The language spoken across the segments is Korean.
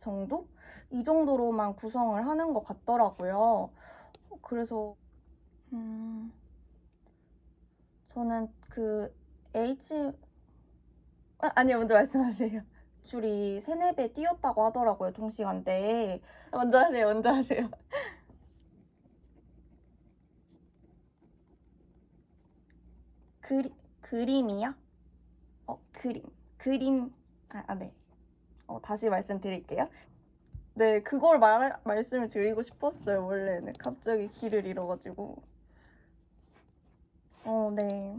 정도? 이 정도로만 구성을 하는 것 같더라고요. 그래서 음, 저는 그 H 아, 아니요 먼저 말씀하세요. 줄이 세네 배 뛰었다고 하더라고요 동시간대에. 먼저 하세요 먼저 하세요. 그리, 그림이요? 어, 그림. 그림. 아, 아, 네. 어, 다시 말씀드릴게요. 네, 그걸 말, 말씀을 드리고 싶었어요, 원래는. 갑자기 길을 잃어가지고. 어, 네.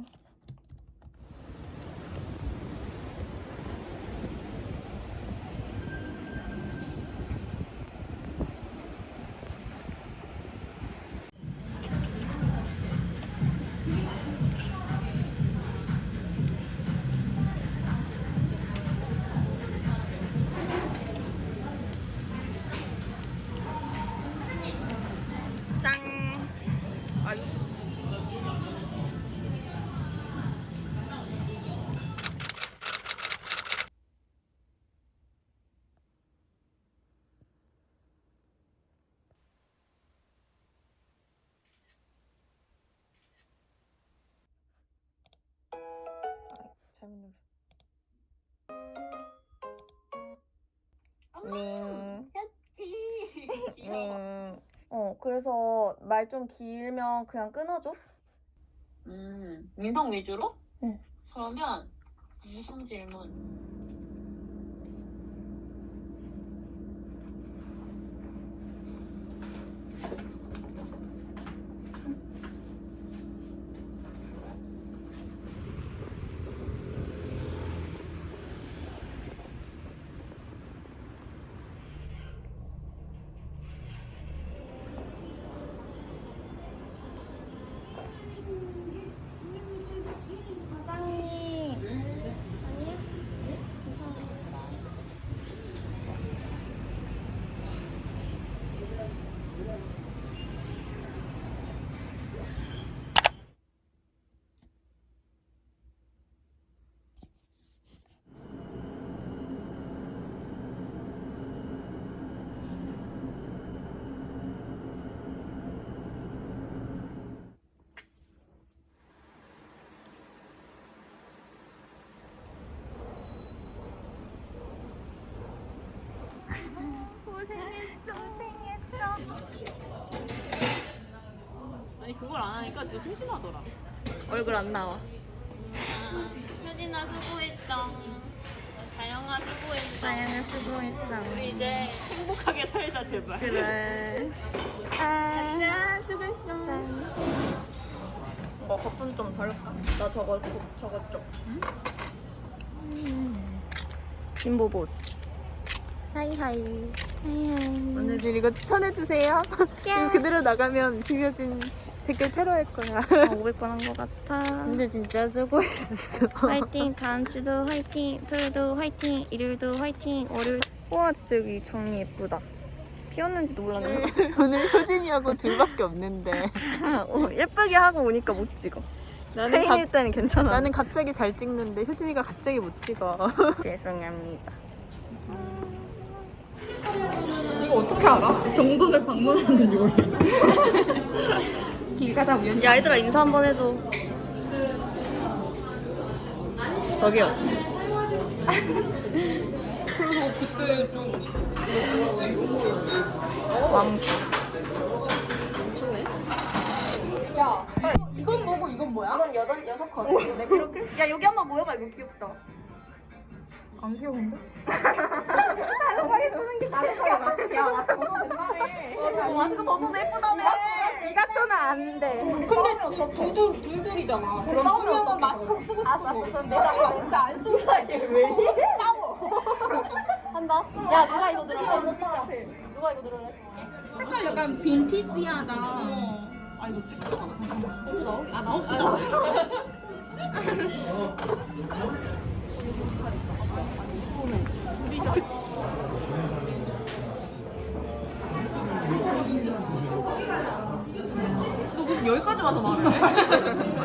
링. 했지. 음, 어, 그래서 말 좀 길면 그냥 끊어줘? 음, 민성 위주로? 응. 그러면 무슨 질문? 사장님. 아니야? 아니 그걸 안 하니까 진짜 심심하더라. 얼굴 안 나와. 효진아 수고했다. 다영아 수고했다. 다양한 수고했어. 우리 이제 행복하게 살자 제발. 그래. 아, 짠 수고했어. 짠. 이거 거품 좀 덜까? 나 저거 국- 저거 좀. 진보 보스. 하이하이. 하이하이. 언니들 이거 추천해주세요. 이거 그대로 나가면 김효진 댓글 테러 할 거야. 500번 한 것 같아. 근데 진짜 수고했어. 화이팅. 다음 주도 화이팅. 토요일도 화이팅. 일요일도 화이팅. 월요일. 우와 진짜 여기 정리 예쁘다. 피었는지도 몰랐네. 오늘 효진이하고 둘밖에 없는데 어, 예쁘게 하고 오니까 못 찍어. 나는 페인일 갑, 때는 괜찮아. 나는 갑자기 잘 찍는데 효진이가 갑자기 못 찍어. 죄송합니다. 이거 어떻게 알아? 정돈을 방문하는 요리. 길 가다 우연히. 야 얘들아 인사 한번 해줘. 저기요. 그래서 그때 좀 왕. 야, 이건 뭐고 이건 뭐야? 이건 여덟 여섯 건. 네 그렇게? 야 여기 한번 모여봐 이거 귀엽다. 안 귀여운데? 다급하게 쓰는 게 다급하게. 야 마스크 벗어도 된다며. 너 마스크 벗어도 예쁘다며. 이 각도는 안 돼. 근데 둘둘 둘둘이잖아. 그럼 두 싸우면 명은 마스크 쓰고 거. 그럼 내가 마스크 안 쓰고 왜 이래? 싸워. 한다. 야 누가 이거 들을래? 누가 이거 들을래? 색깔 약간 빈티지하다. 아 이거 찍어. 아 나오. 아 나오. 여기까지 와서 말해?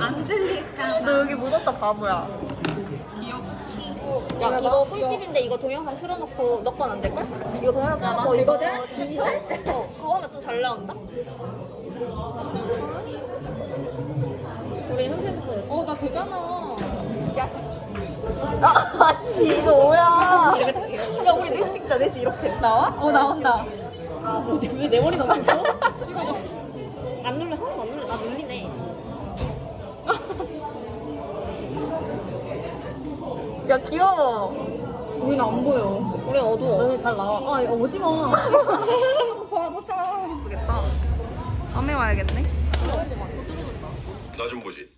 안 들릴까? 너 여기 묻었다 바보야. 야 이거 꿀팁인데 이거 동영상 틀어놓고 너 건 안 될걸? 이거 동영상 틀어놓고 이거 진지할 때? 어 그거 하면 좀 잘 나온다? 우리 현생분 어, 나 되잖아. 아, 아씨 이거 뭐야? 야 우리 넷이 찍자 넷이 이렇게 나와? 어, 나온다. 왜내 머리 너무 찍어? 찍어봐. 안 눌러, 하나도 안 눌러. 아, 눌리네. 야 귀여워. 우린 안 보여. 우리 어두워. 너네 잘 나와. 아, 이거 오지 마. 바보처럼 예쁘겠다. 밤에 와야겠네. 나 좀 보지.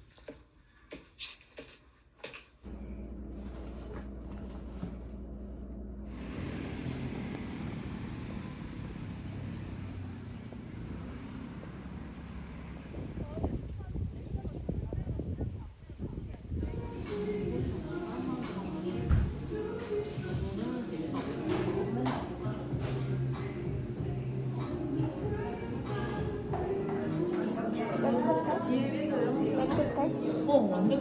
어, 완전.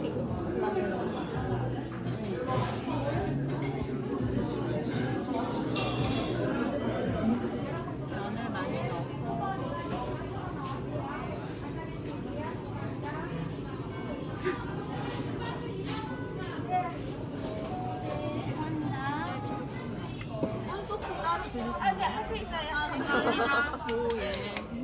아, 네, 할수 있어요. 감사합니다. 오, 예.